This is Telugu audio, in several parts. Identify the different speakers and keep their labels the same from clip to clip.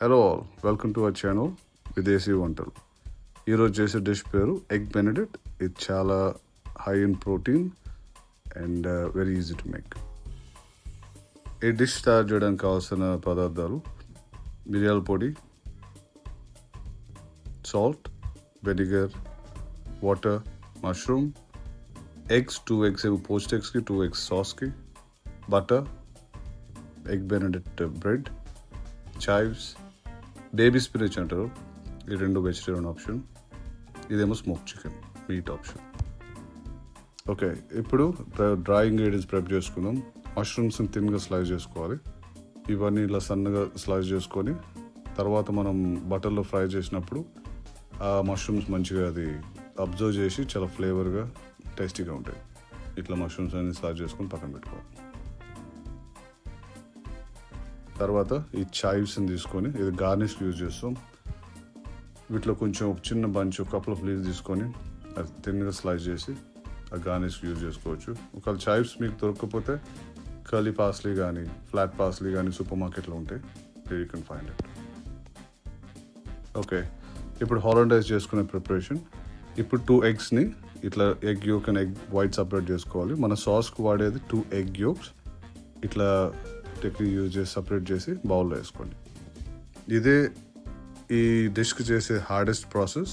Speaker 1: Hello all welcome to our channel విదేశీ వంటలు ఈరోజు చేసే డిష్ పేరు ఎగ్ బెనెడిట్ ఇది చాలా high in protein and very easy to make ఈ డిష్ తయారు చేయడానికి కావాల్సిన పదార్థాలు మిరియాల పొడి salt vinegar water mushroom eggs two eggs ఏమో పోస్ట్ ఎగ్స్కి two eggs సాస్కి butter egg Benedict bread chives baby spinach అంటారు. ఈ రెండు వెజిటేరియన్ ఆప్షన్ ఇదేమో smoke chicken meat option okay ఇప్పుడు డ్రై ఇంగ్రీడియంట్స్ ప్రిప్ చేసుకుందాం. మష్రూమ్స్ని థిన్గా స్లైస్ చేసుకోవాలి. ఇవన్నీ ఇలా సన్నగా స్లైస్ చేసుకొని తర్వాత మనం బటర్లో ఫ్రై చేసినప్పుడు ఆ మష్రూమ్స్ మంచిగా అది అబ్జర్వ్ చేసి చాలా ఫ్లేవర్గా టేస్టీగా ఉంటాయి. ఇట్లా మష్రూమ్స్ అన్ని స్లైస్ చేసుకొని పక్కన పెట్టుకోవాలి. తర్వాత ఈ చాయివ్స్ని తీసుకొని ఇది గార్నిష్ యూజ్ చేస్తాం. వీటిలో కొంచెం ఒక చిన్న బంచ్ కప్పుల ఆఫ్ లీవ్స్ తీసుకొని అది తిన్నగా స్లైస్ చేసి ఆ గార్నిష్ యూజ్ చేసుకోవచ్చు. ఒకవేళ చాయివ్స్ మీకు దొరకకపోతే కర్లీ పాస్లీ కానీ ఫ్లాట్ పాస్లీ కానీ సూపర్ మార్కెట్లో ఉంటాయి you can find it okay ఇప్పుడు హాలండైజ్ చేసుకునే ప్రిపరేషన్ ఇప్పుడు టూ ఎగ్స్ని ఇట్లా egg yolk and egg white separate చేసుకోవాలి. మన సాస్కి వాడేది టూ ఎగ్ యోక్స్ ఇట్లా టెక్నిక్ యూజ్ చేసి సపరేట్ చేసి బౌల్లో వేసుకోండి. ఇదే ఈ డిష్కి చేసే హార్డెస్ట్ ప్రాసెస్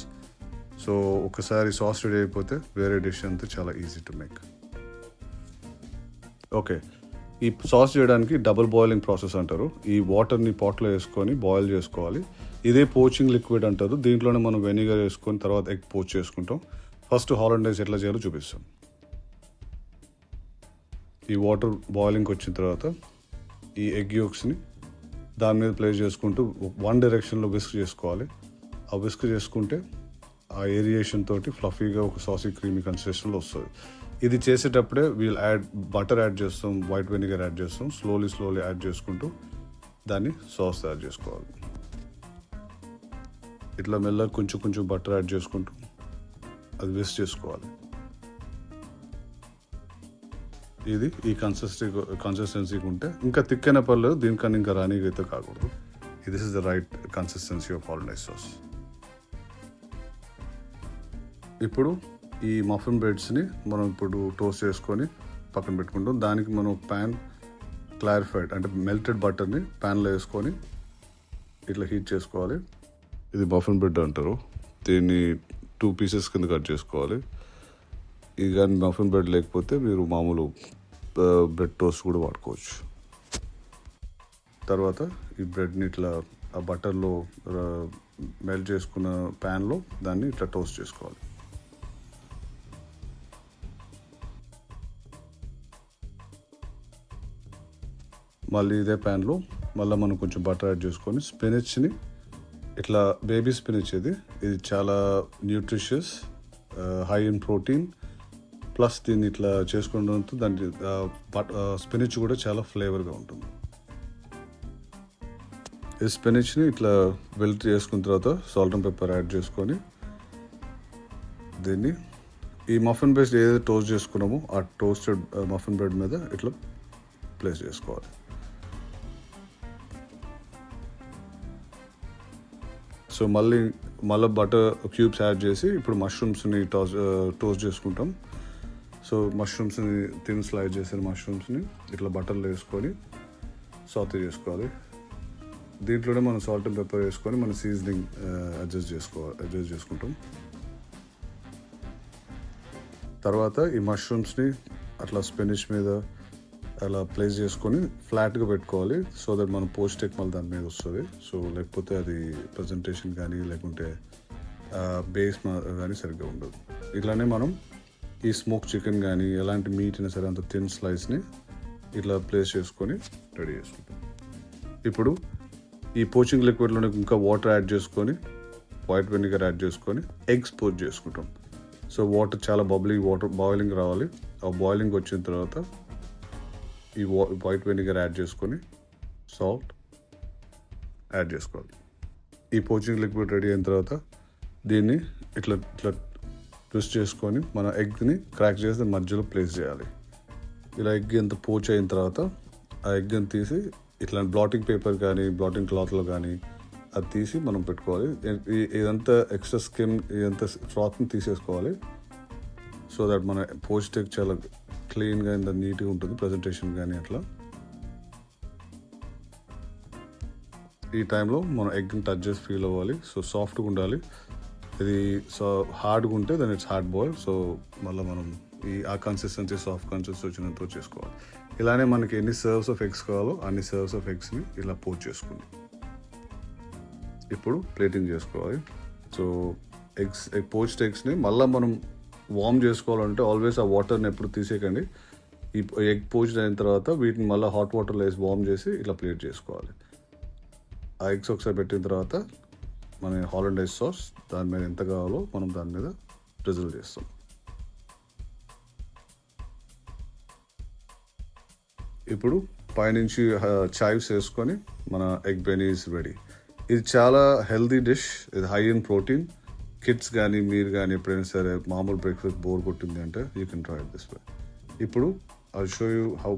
Speaker 1: సో ఒకసారి సాస్ రెడీ అయిపోతే వేరే డిష్ అంతా చాలా ఈజీ టు మేక్ ఓకే ఈ సాస్ చేయడానికి డబుల్ బాయిలింగ్ ప్రాసెస్ అంటారు. ఈ వాటర్ని పాట్లో వేసుకొని బాయిల్ చేసుకోవాలి. ఇదే పోచింగ్ లిక్విడ్ అంటారు. దీంట్లోనే మనం వెనిగర్ వేసుకొని తర్వాత ఎగ్ పోచ్ చేసుకుంటాం. ఫస్ట్ హాలండైజ్ ఎట్లా చేయాలో చూపిస్తాం. ఈ వాటర్ బాయిలింగ్కి వచ్చిన తర్వాత ఈ ఎగ్ యోక్స్ని దాని మీద ప్లేస్ చేసుకుంటూ వన్ డైరెక్షన్లో విస్క్ చేసుకోవాలి. ఆ విస్క్ చేసుకుంటే ఆ ఏరియేషన్ తోటి ఫ్లఫీగా ఒక సాసీ క్రీమీ కన్సిస్టెన్సీలో వస్తుంది. ఇది చేసేటప్పుడే వీళ్ళు యాడ్ బటర్ యాడ్ చేస్తాం వైట్ వెనిగర్ యాడ్ చేస్తాం స్లోలీ స్లోలీ యాడ్ చేసుకుంటూ దాన్ని సాస్ తయారు చేసుకోవాలి. ఇట్లా మెల్లగా కొంచెం కొంచెం బటర్ యాడ్ చేసుకుంటూ అది విస్ చేసుకోవాలి. ఇది ఈ కన్సిస్టెన్సీ కన్సిస్టెన్సీకి ఉంటే ఇంకా తిక్కైన పర్లేదు దీనికన్నా ఇంకా రానీగా అయితే కాకూడదు. This is the right consistency of hollandaise sauce ఇప్పుడు ఈ మఫిన్ బ్రెడ్స్ని మనం ఇప్పుడు టోస్ట్ చేసుకొని పక్కన పెట్టుకుంటాం. దానికి మనం ప్యాన్ క్లారిఫైడ్ అంటే మెల్టెడ్ బటర్ని ప్యాన్లో వేసుకొని ఇట్లా హీట్ చేసుకోవాలి. ఇది మఫిన్ బ్రెడ్ అంటారు. దీన్ని టూ పీసెస్ కింద కట్ చేసుకోవాలి. ఈ కానీ మఫిన్ బ్రెడ్ లేకపోతే మీరు మామూలు బ్రెడ్ టోస్ట్ కూడా వాడుకోవచ్చు. తర్వాత ఈ బ్రెడ్ని ఇట్లా ఆ బటర్లో మెల్ట్ చేసుకున్న ప్యాన్లో దాన్ని ఇట్లా టోస్ట్ చేసుకోవాలి. మళ్ళీ ఇదే ప్యాన్లో మళ్ళీ మనం కొంచెం బటర్ యాడ్ చేసుకొని స్పినచ్ని ఇట్లా బేబీ స్పినచ్ ఇది. ఇది చాలా nutritious high in protein plus దీన్ని ఇట్లా చేసుకోవడంతో దాని స్పినిచ్ కూడా చాలా ఫ్లేవర్గా ఉంటుంది. ఈ స్పినిచ్ని ఇట్లా వెల్ట్ చేసుకున్న తర్వాత సాల్ట్ అండ్ పెప్పర్ యాడ్ చేసుకొని దీన్ని ఈ మఫిన్ బేస్డ్ ఏదైతే టోస్ట్ చేసుకున్నామో ఆ టోస్టెడ్ మఫిన్ బ్రెడ్ మీద ఇట్లా ప్లేస్ చేసుకోవాలి. సో మళ్ళీ మళ్ళీ బటర్ క్యూబ్స్ యాడ్ చేసి ఇప్పుడు మష్రూమ్స్ని టాస్ టోస్ట్ చేసుకుంటాం. సో మష్రూమ్స్ని తిన్ స్లైడ్ చేసిన మష్రూమ్స్ని ఇట్లా బటర్లో వేసుకొని సాతే చేసుకోవాలి. దీంట్లోనే మనం సాల్ట్ అండ్ పెప్పర్ వేసుకొని మనం సీజనింగ్ అడ్జస్ట్ చేసుకోవాలి అడ్జస్ట్ చేసుకుంటాం. తర్వాత ఈ మష్రూమ్స్ని అట్లా స్పెనిష్ మీద అలా ప్లేస్ చేసుకొని ఫ్లాట్గా పెట్టుకోవాలి సో దట్ మనం పోస్ట్ టెక్ మళ్ళీ దాని మీద వస్తుంది. సో లేకపోతే అది ప్రజెంటేషన్ కానీ లేకుంటే బేస్ కానీ సరిగ్గా ఉండదు. ఇట్లానే మనం ఈ స్మోక్ చికెన్ కానీ ఎలాంటి మీట్ అయినా సరే అంత థిన్ స్లైస్ని ఇట్లా ప్లేస్ చేసుకొని రెడీ చేసుకుంటాం. ఇప్పుడు ఈ పోచింగ్ లిక్విడ్లోనే ఇంకా వాటర్ యాడ్ చేసుకొని వైట్ వెనిగర్ యాడ్ చేసుకొని ఎగ్స్ పోచ్ చేసుకుంటాం. సో వాటర్ చాలా బబ్లింగ్ వాటర్ బాయిలింగ్ రావాలి. ఆ బాయిలింగ్ వచ్చిన తర్వాత ఈ వైట్ వెనిగర్ యాడ్ చేసుకొని సాల్ట్ యాడ్ చేసుకోవాలి. ఈ పోచింగ్ లిక్విడ్ రెడీ అయిన తర్వాత దీన్ని ఇట్లా ఇట్లా ట్విస్ట్ చేసుకొని మన ఎగ్ని క్రాక్ చేసి మధ్యలో ప్లేస్ చేయాలి. ఇలా ఎగ్ ఎంత పోచ్ అయిన తర్వాత ఆ ఎగ్ని తీసి ఇట్లాంటి బ్లాటింగ్ పేపర్ కానీ బ్లాటింగ్ క్లాత్లో కానీ అది తీసి మనం పెట్టుకోవాలి. ఇదంతా ఎక్స్ట్రా స్కిన్ ఇదంతా ఫ్రాత్ని తీసేసుకోవాలి. సో దట్ మన పోస్ట్ ఎగ్ చాలా క్లీన్గా ఇంత నీట్గా ఉంటుంది ప్రజెంటేషన్ కానీ అట్లా. ఈ టైంలో మనం ఎగ్ని టచ్ చేసి ఫీల్ అవ్వాలి. సో సాఫ్ట్గా ఉండాలి. ఇది సో హార్డ్గా ఉంటే then it's hard boil so మళ్ళీ మనం ఈ ఆ కన్సిస్టెన్సీ సాఫ్ట్ కన్సిస్టెన్సీ వచ్చినంత చేసుకోవాలి. ఇలానే మనకి ఎన్ని సర్వ్స్ ఆఫ్ ఎగ్స్ కావాలో అన్ని సర్వ్స్ ఆఫ్ ఎగ్స్ని ఇలా పోట్ చేసుకుందాం. ఇప్పుడు ప్లేటింగ్ చేసుకోవాలి. సో ఎగ్స్ ఎగ్ పోచ్డ్ ఎగ్స్ని మళ్ళీ మనం వార్మ్ చేసుకోవాలంటే ఆల్వేస్ ఆ వాటర్ని ఎప్పుడు తీసేయకండి. ఈ ఎగ్ పోచ్డ్ అయిన తర్వాత వీటిని మళ్ళీ హాట్ వాటర్లో వేసి వార్మ్ చేసి ఇలా ప్లేట్ చేసుకోవాలి. ఆ ఎగ్స్ ఒకసారి పెట్టిన తర్వాత మన హాలండైజ్ సాస్ దాని మీద ఎంత కావాలో మనం దాని మీద రిజర్వ్ చేస్తాం. ఇప్పుడు పైనుంచి చాయ్స్ వేసుకొని మన ఎగ్ బెనీస్ రెడీ ఇది చాలా హెల్దీ డిష్ ఇది హై ఇన్ ప్రోటీన్ కిడ్స్ కానీ మీరు కానీ ఎప్పుడైనా సరే మామూలు బ్రేక్ఫాస్ట్ బోర్ కొట్టింది అంటే you can try this way ఇప్పుడు I show you how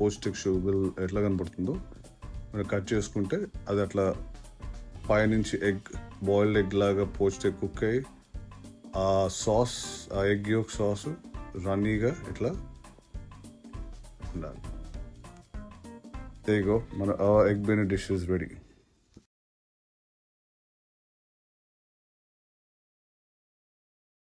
Speaker 1: poached egg will ఎట్లా కనబడుతుందో. మనం కట్ చేసుకుంటే అది అట్లా పైనుంచి ఎగ్ బాయిల్డ్ ఎగ్ లాగా పోస్తే కుక్ అయ్యి ఆ సాస్ ఆ ఎగ్ యోక్ సాస్ రన్నీగా ఇట్లా ఉండాలి. దేగో మన egg benny dish is ready